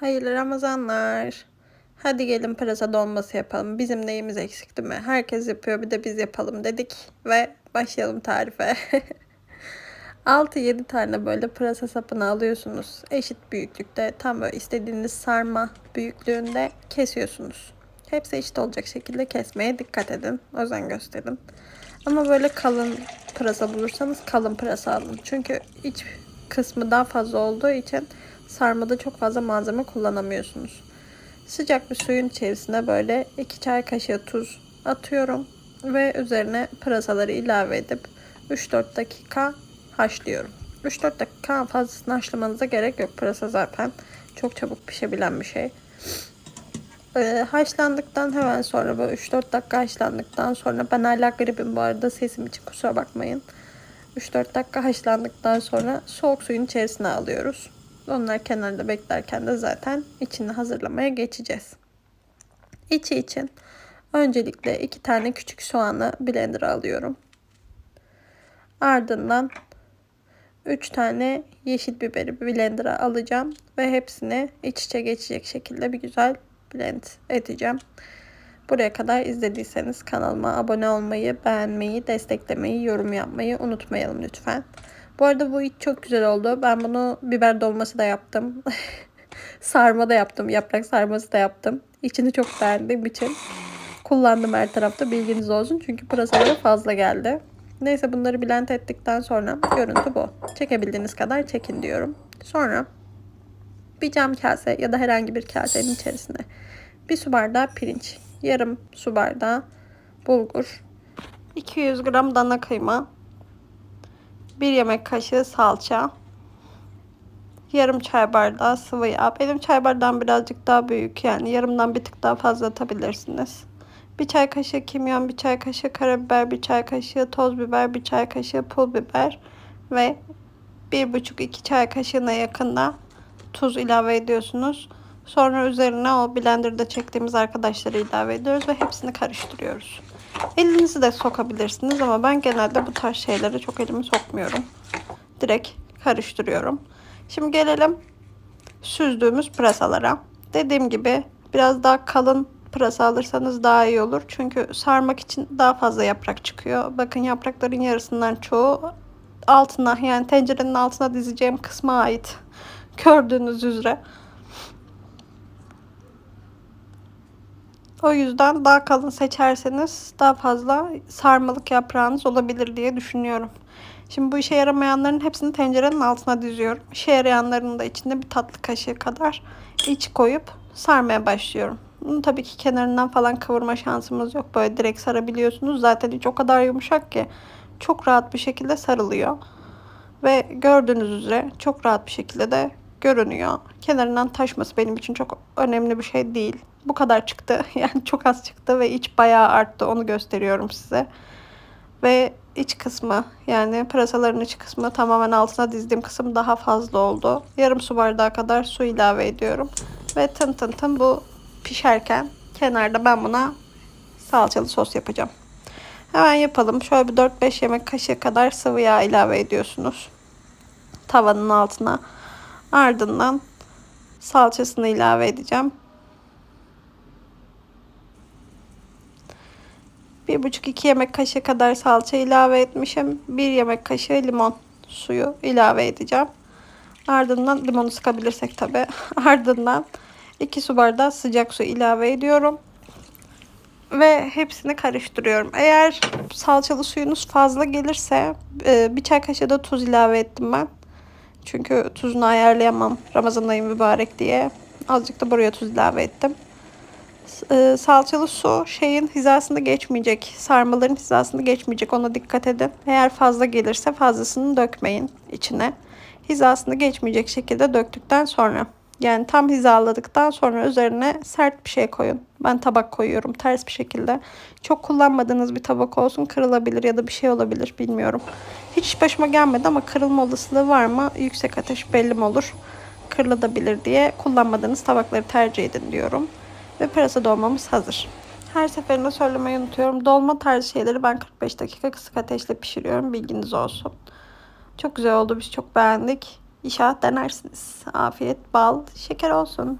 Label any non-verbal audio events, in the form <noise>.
Hayırlı Ramazanlar. Hadi gelin pırasa dolması yapalım. Bizim neyimiz eksik mi? Herkes yapıyor bir de biz yapalım dedik ve başlayalım tarife. <laughs> 6-7 tane böyle pırasa sapını alıyorsunuz. Eşit büyüklükte tam böyle istediğiniz sarma büyüklüğünde kesiyorsunuz. Hepsi eşit olacak şekilde kesmeye dikkat edin. Özen gösterin. Ama böyle kalın pırasa bulursanız kalın pırasa alın. Çünkü iç kısmı daha fazla olduğu için sarmada çok fazla malzeme kullanamıyorsunuz. Sıcak bir suyun içerisine böyle 2 çay kaşığı tuz atıyorum ve üzerine pırasaları ilave edip 3-4 dakika haşlıyorum. 3-4 dakika fazlasını haşlamanıza gerek yok. Pırasa zaten çok çabuk pişebilen bir şey. Ee, haşlandıktan hemen sonra böyle 3-4 dakika haşlandıktan sonra ben hala gribim bu arada sesim için kusura bakmayın. 3-4 dakika haşlandıktan sonra soğuk suyun içerisine alıyoruz. Onlar kenarda beklerken de zaten içini hazırlamaya geçeceğiz. İçi için öncelikle iki tane küçük soğanı blender'a alıyorum. Ardından 3 tane yeşil biberi blender'a alacağım ve hepsini iç içe geçecek şekilde bir güzel blend edeceğim. Buraya kadar izlediyseniz kanalıma abone olmayı, beğenmeyi, desteklemeyi, yorum yapmayı unutmayalım lütfen. Bu arada bu iç çok güzel oldu. Ben bunu biber dolması da yaptım. <laughs> sarma da yaptım. Yaprak sarması da yaptım. İçini çok beğendiğim için kullandım her tarafta. Bilginiz olsun. Çünkü pırasaları fazla geldi. Neyse bunları blend ettikten sonra görüntü bu. Çekebildiğiniz kadar çekin diyorum. Sonra bir cam kase ya da herhangi bir kasenin içerisine bir su bardağı pirinç, yarım su bardağı bulgur, 200 gram dana kıyma, 1 yemek kaşığı salça, yarım çay bardağı sıvı yağ. Benim çay bardağım birazcık daha büyük yani yarımdan bir tık daha fazla atabilirsiniz. Bir çay kaşığı kimyon, bir çay kaşığı karabiber, bir çay kaşığı toz biber, bir çay kaşığı pul biber ve bir buçuk iki çay kaşığına yakında tuz ilave ediyorsunuz. Sonra üzerine o blenderda çektiğimiz arkadaşları ilave ediyoruz ve hepsini karıştırıyoruz. Elinizi de sokabilirsiniz ama ben genelde bu tarz şeylere çok elimi sokmuyorum. Direkt karıştırıyorum. Şimdi gelelim süzdüğümüz pırasalara. Dediğim gibi biraz daha kalın pırasa alırsanız daha iyi olur. Çünkü sarmak için daha fazla yaprak çıkıyor. Bakın yaprakların yarısından çoğu altına yani tencerenin altına dizeceğim kısma ait. Gördüğünüz üzere. O yüzden daha kalın seçerseniz daha fazla sarmalık yaprağınız olabilir diye düşünüyorum. Şimdi bu işe yaramayanların hepsini tencerenin altına diziyorum. İşe yarayanların da içinde bir tatlı kaşığı kadar iç koyup sarmaya başlıyorum. Bunu tabii ki kenarından falan kavurma şansımız yok. Böyle direkt sarabiliyorsunuz. Zaten iç o kadar yumuşak ki çok rahat bir şekilde sarılıyor. Ve gördüğünüz üzere çok rahat bir şekilde de görünüyor. Kenarından taşması benim için çok önemli bir şey değil. Bu kadar çıktı. <laughs> Yani çok az çıktı ve iç bayağı arttı. Onu gösteriyorum size. Ve iç kısmı yani pırasaların iç kısmı tamamen altına dizdiğim kısım daha fazla oldu. Yarım su bardağı kadar su ilave ediyorum. Ve tın tın tın bu pişerken kenarda ben buna salçalı sos yapacağım. Hemen yapalım. Şöyle bir 4-5 yemek kaşığı kadar sıvı yağ ilave ediyorsunuz. Tavanın altına. Ardından salçasını ilave edeceğim. Bir buçuk iki yemek kaşığı kadar salça ilave etmişim. Bir yemek kaşığı limon suyu ilave edeceğim. Ardından limonu sıkabilirsek tabi. <laughs> Ardından 2 su bardağı sıcak su ilave ediyorum. Ve hepsini karıştırıyorum. Eğer salçalı suyunuz fazla gelirse bir çay kaşığı da tuz ilave ettim ben. Çünkü tuzunu ayarlayamam Ramazan ayı mübarek diye. Azıcık da buraya tuz ilave ettim. Ee, salçalı su şeyin hizasında geçmeyecek. Sarmaların hizasında geçmeyecek. Ona dikkat edin. Eğer fazla gelirse fazlasını dökmeyin içine. Hizasında geçmeyecek şekilde döktükten sonra. Yani tam hizaladıktan sonra üzerine sert bir şey koyun. Ben tabak koyuyorum ters bir şekilde. Çok kullanmadığınız bir tabak olsun kırılabilir ya da bir şey olabilir bilmiyorum. Hiç başıma gelmedi ama kırılma olasılığı var mı? Yüksek ateş belli mi olur? Kırılabilir diye kullanmadığınız tabakları tercih edin diyorum. Ve pırasa dolmamız hazır. Her seferinde söylemeyi unutuyorum. Dolma tarzı şeyleri ben 45 dakika kısık ateşle pişiriyorum. Bilginiz olsun. Çok güzel oldu. Biz çok beğendik. İnşallah denersiniz. Afiyet, bal, şeker olsun.